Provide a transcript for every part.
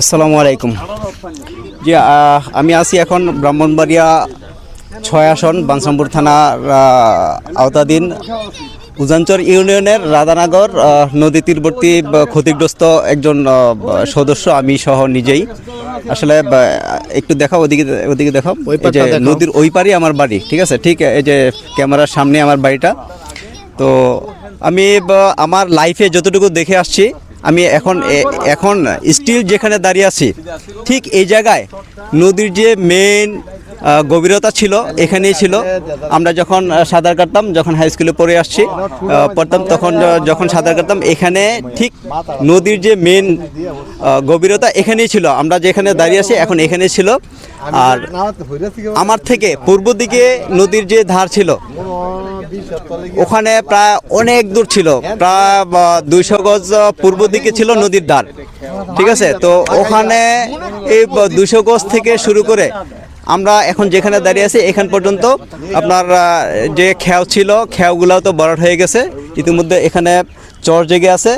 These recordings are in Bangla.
আসসালামু আলাইকুম। জি আমি আছি এখন ব্রাহ্মণবাড়িয়া ছয় আসন বানসামপুর থানার আওতাধীন উজানচর ইউনিয়নের রাধানগর নদী তীরবর্তী ক্ষতিগ্রস্ত একজন সদস্য আমি সহ নিজেই। আসলে একটু দেখাও ওদিকে ওদিকে দেখাও। যে নদীর ওই পারে আমার বাড়ি ঠিক আছে? ঠিক এই যে ক্যামেরার সামনে আমার বাড়িটা। তো আমি আমার লাইফে যতটুকু দেখে আসছি আমি এখন এখন স্টিল যেখানে দাঁড়িয়ে আছি ঠিক এই জায়গায় নদীর যে মেন গভীরতা ছিল, এখানেই ছিল। আমরা যখন সাঁতার কাটতাম, যখন হাই স্কুলে পড়ে আসছি পড়তাম, তখন যখন সাঁতার কাটতাম, এখানে ঠিক নদীর যে মেন গভীরতা এখানেই ছিল। আমরা যেখানে দাঁড়িয়ে আছি, এখন এখানে ছিল। আর আমার থেকে পূর্ব দিকে নদীর যে ধার ছিল, ওখানে প্রায় অনেক দূর ছিল। প্রায় দুইশো গজ পূর্ব দিকে ছিল নদীর ধার। ঠিক আছে? তো ওখানে এই দুইশো গজ থেকে শুরু করে আমরা এখন যেখানে দাঁড়িয়ে আছি, এখান পর্যন্ত আপনার যে খেয়াও ছিল খেয়াগুলাও তো বরাট হয়ে গেছে। ইতিমধ্যে এখানে চর জেগে আছে।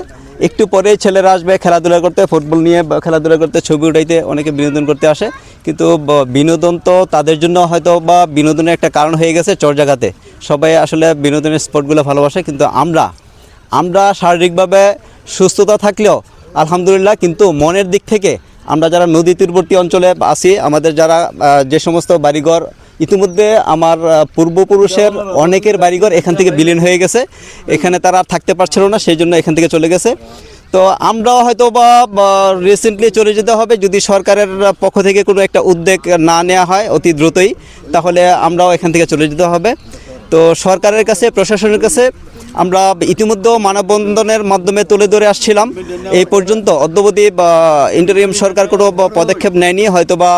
একটু পরেই ছেলেরা আসবে খেলাধুলা করতে, ফুটবল নিয়ে খেলাধুলা করতে, ছবি উঠাইতে, অনেকে বিনোদন করতে আসে। কিন্তু বিনোদন তো তাদের জন্য হয়তো বা বিনোদনের একটা কারণ হয়ে গেছে চর জায়গাতে সবাই আসলে বিনোদনের স্পটগুলো ভালোবাসে, কিন্তু আমরা আমরা শারীরিকভাবে সুস্থতা থাকলেও, আলহামদুলিল্লাহ, কিন্তু মনের দিক থেকে আমরা যারা নদী তীরবর্তী অঞ্চলে আছি, আমাদের যারা যে সমস্ত বাড়িঘর, ইতিমধ্যে আমার পূর্বপুরুষের অনেকের বাড়িঘর এখান থেকে বিলীন হয়ে গেছে। এখানে তারা আর থাকতে পারছিল না, সেই জন্য এখান থেকে চলে গেছে। তো আমরাও হয়তো বা রিসেন্টলি চলে যেতে হবে। যদি সরকারের পক্ষ থেকে কোনো একটা উদ্যোগ না নেওয়া হয় অতি দ্রুতই, তাহলে আমরাও এখান থেকে চলে যেতে হবে। তো সরকারের কাছে, প্রশাসনের কাছে আমরা ইতিমধ্যে মানববন্ধনের মাধ্যমে তুলে ধরে আসছিলাম। এই পর্যন্ত অদ্যবধি ইন্টারিয়াম সরকার কোনো পদক্ষেপ নেয়নি হয়তো বা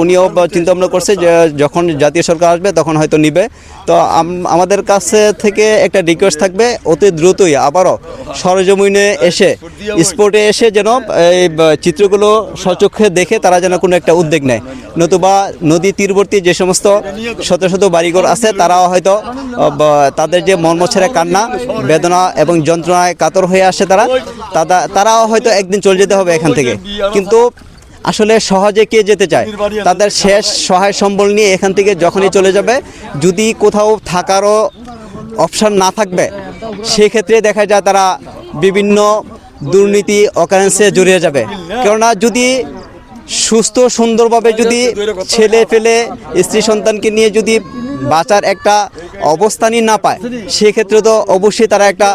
উনিও বা চিন্তা ভাবনা করছে যে যখন জাতীয় সরকার আসবে তখন হয়তো নিবে। তো আমাদের কাছে থেকে একটা রিকোয়েস্ট থাকবে, অতি দ্রুতই আবারও সরজমিনে এসে স্পোর্টে এসে যেন এই চিত্রগুলো সচক্ষে দেখে তারা যেন কোনো একটা উদ্যোগ নেয়। নতুবা নদী তীরবর্তী যে সমস্ত শত শত বাড়িঘর আছে, তারাও হয়তো তাদের যে মর্মছেড়ে কান্না, বেদনা এবং যন্ত্রণায় কাতর হয়ে আসে তারা তারা তারাও হয়তো একদিন চলে যেতে হবে এখান থেকে। কিন্তু আসলে সহজে কে যেতে চায়? তাদের শেষ সহায় সম্বল নিয়ে এখান থেকে যখনই চলে যাবে, যদি কোথাও থাকারও অপশান না থাকবে, সেক্ষেত্রে দেখা যায় তারা বিভিন্ন দুর্নীতি, অকারেন্সে জড়িয়ে যাবে। কেননা যদি সুস্থ, সুন্দরভাবে যদি ছেলে ফেলে স্ত্রী সন্তানকে নিয়ে যদি বাঁচার একটা অবস্থানই না পায়। সেক্ষেত্রে তো অবশ্যই তারা একটা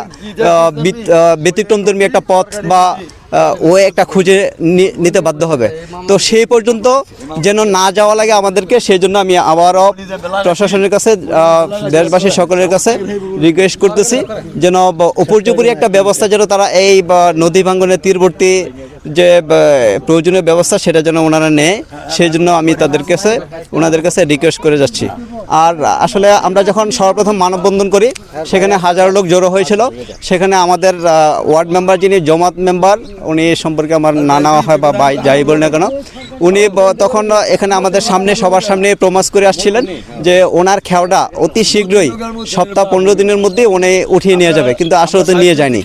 ব্যতিক্রমধর্মী একটা পথ বা ও একটা খুঁজে নিতে বাধ্য হবে। তো সেই পর্যন্ত যেন না যাওয়া লাগে আমাদেরকে, সেই জন্য আমি আবারও প্রশাসনের কাছে দেশবাসী সকলের কাছে রিকোয়েস্ট করতেছি, যেন উপর্যুপরি একটা ব্যবস্থা যেন তারা এই নদী ভাঙ্গনের তীরবর্তী যে প্রয়োজনীয় ব্যবস্থা সেটা যেন ওনারা নেয়, সেই জন্য আমি তাদের কাছে, ওনাদের কাছে রিকোয়েস্ট করে যাচ্ছি। আর আসলে আমরা যখন সর্বপ্রথম মানববন্ধন করি, সেখানে হাজারো লোক জড়ো হয়েছিল। সেখানে আমাদের ওয়ার্ড মেম্বার যিনি, জমাত মেম্বার, উনি সম্পর্কে আমার না নেওয়া হয় বা বাই যাই বল না কেন, উনি তখন এখানে আমাদের সামনে, সবার সামনে প্রমাস করে আসছিলেন যে ওনার খেয়াটা অতি শীঘ্রই সপ্তাহ পনেরো দিনের মধ্যে উনি উঠিয়ে নিয়ে যাবে, কিন্তু আসলে তো নিয়ে যায়নি।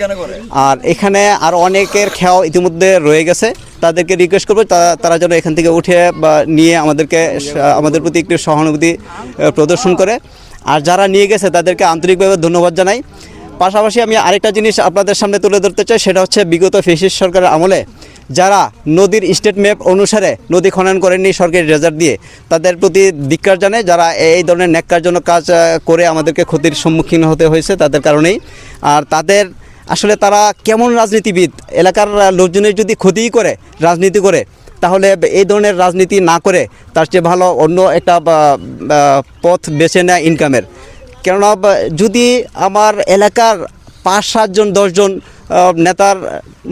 আর এখানে আর অনেকের খেয়াও ইতিমধ্যে রয়ে গেছে। তাদেরকে রিকোয়েস্ট করব তারা যেন এখান থেকে উঠে বা নিয়ে আমাদেরকে আমাদের প্রতি একটু সহানুভূতি প্রদর্শন করে। আর যারা নিয়ে গেছে, তাদেরকে আন্তরিকভাবে ধন্যবাদ জানাই। পাশাপাশি আমি আরেকটা জিনিস আপনাদের সামনে তুলে ধরতে চাই, সেটা হচ্ছে বিগত ফেসিস সরকারের আমলে যারা নদীর স্টেট ম্যাপ অনুসারে নদী খনন করেননি সরকারি রেজাল্ট দিয়ে, তাদের প্রতি ধিক্কার জানে যারা এই ধরনের ন্যাক্কারজনক কাজ করে আমাদেরকে ক্ষতির সম্মুখীন হতে হয়েছে তাদের কারণেই। আর তাদের আসলে তারা কেমন রাজনীতিবিদ? এলাকার লোকজনের যদি ক্ষতিই করে, রাজনীতি করে, তাহলে এই ধরনের রাজনীতি না করে তার চেয়ে ভালো অন্য একটা পথ বেছে নেয় ইনকামের কেননা যদি আমার এলাকার পাঁচ সাতজন দশজন নেতার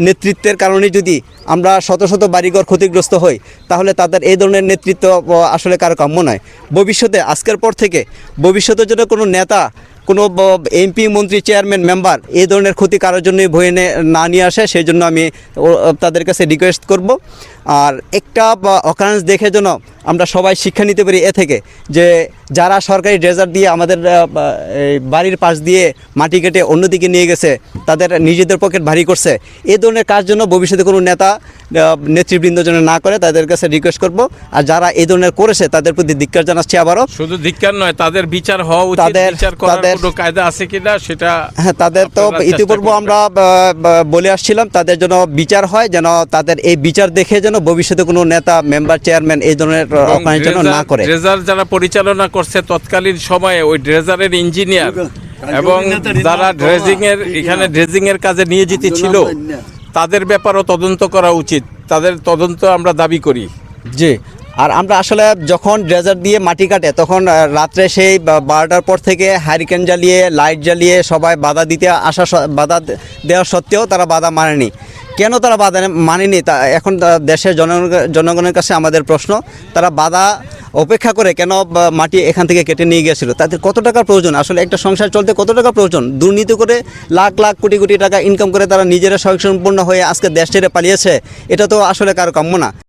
নেতৃত্বের কারণে যদি আমরা শত শত বাড়িঘর ক্ষতিগ্রস্ত হই, তাহলে তাদের এই ধরনের নেতৃত্ব আসলে কারও কাম্য নয়। ভবিষ্যতে, আজকের পর থেকে ভবিষ্যতে যেন কোনো নেতা কোনো এমপি মন্ত্রী চেয়ারম্যান মেম্বার এই ধরনের ক্ষতি কারোর জন্যই বয়ে নে- না নিয়ে আসে সেই জন্য আমি তাদের কাছে রিকোয়েস্ট করব। আর একটা অকারেন্স দেখে যেন আমরা সবাই শিক্ষা নিতে পারি এ থেকে যে যারা সরকারি ড্রেজার দিয়ে আমাদের বাড়ির পাশ দিয়ে মাটি কেটে অন্যদিকে নিয়ে গেছে তাদের নিজেদের পকেট ভারী করছে এই ধরনের কাজ জন্য ভবিষ্যতে কোনো নেতা নেতৃবৃন্দ যেন না করে তাদের কাছে রিকোয়েস্ট করব। আর যারা এই ধরনের করেছে তাদের প্রতি ধিক্কার জানাচ্ছি আবারও। শুধু ধিক্কার নয় তাদের বিচার হওয়া উচিত তাদের- করার তাদের- কোনো কায়দা আছে কিনা সেটা হ্যাঁ তাদের তো ইতিপূর্বে আমরা বলে আসছিলাম তাদের জন্য বিচার হয় যেন তাদের এই বিচার দেখে যেন ভবিষ্যতে কোনো নেতা মেম্বার চেয়ারম্যান এই ধরনের এবং যেন না করে। ড্রেজার যারা পরিচালনা করছে তৎকালীন সময়ে ওই ড্রেজারের ইঞ্জিনিয়ার এবং যারা ড্রেজিং এর এখানে ড্রেজিং এর কাজে নিয়োজিত ছিল তাদের ব্যাপারও তদন্ত করা উচিত। তাদের তদন্ত আমরা দাবি করি। জি। আর আমরা আসলে যখন ড্রেজার দিয়ে মাটি কাটে, তখন রাত্রে সেই বারোটার পর থেকে হ্যারিকেন জ্বালিয়ে, লাইট জ্বালিয়ে সবাই বাধা দিতে আসা বাধা দেওয়া সত্ত্বেও তারা বাধা মানেনি। কেন তারা বাধা মানেনি? তা, এখন দেশের জনগণ- জনগণের কাছে আমাদের প্রশ্ন, তারা বাধা অপেক্ষা করে কেন মাটি এখান থেকে কেটে নিয়ে গেছিল তাদের কত টাকার প্রয়োজন? আসলে একটা সংসার চলতে কত টাকা প্রয়োজন? দুর্নীতি করে লাখ লাখ কোটি কোটি টাকা ইনকাম করে তারা নিজেরা স্বয়ংসম্পূর্ণ হয়ে আজকে দেশ ছেড়ে পালিয়েছে, এটা তো আসলে কারও কাম্য না।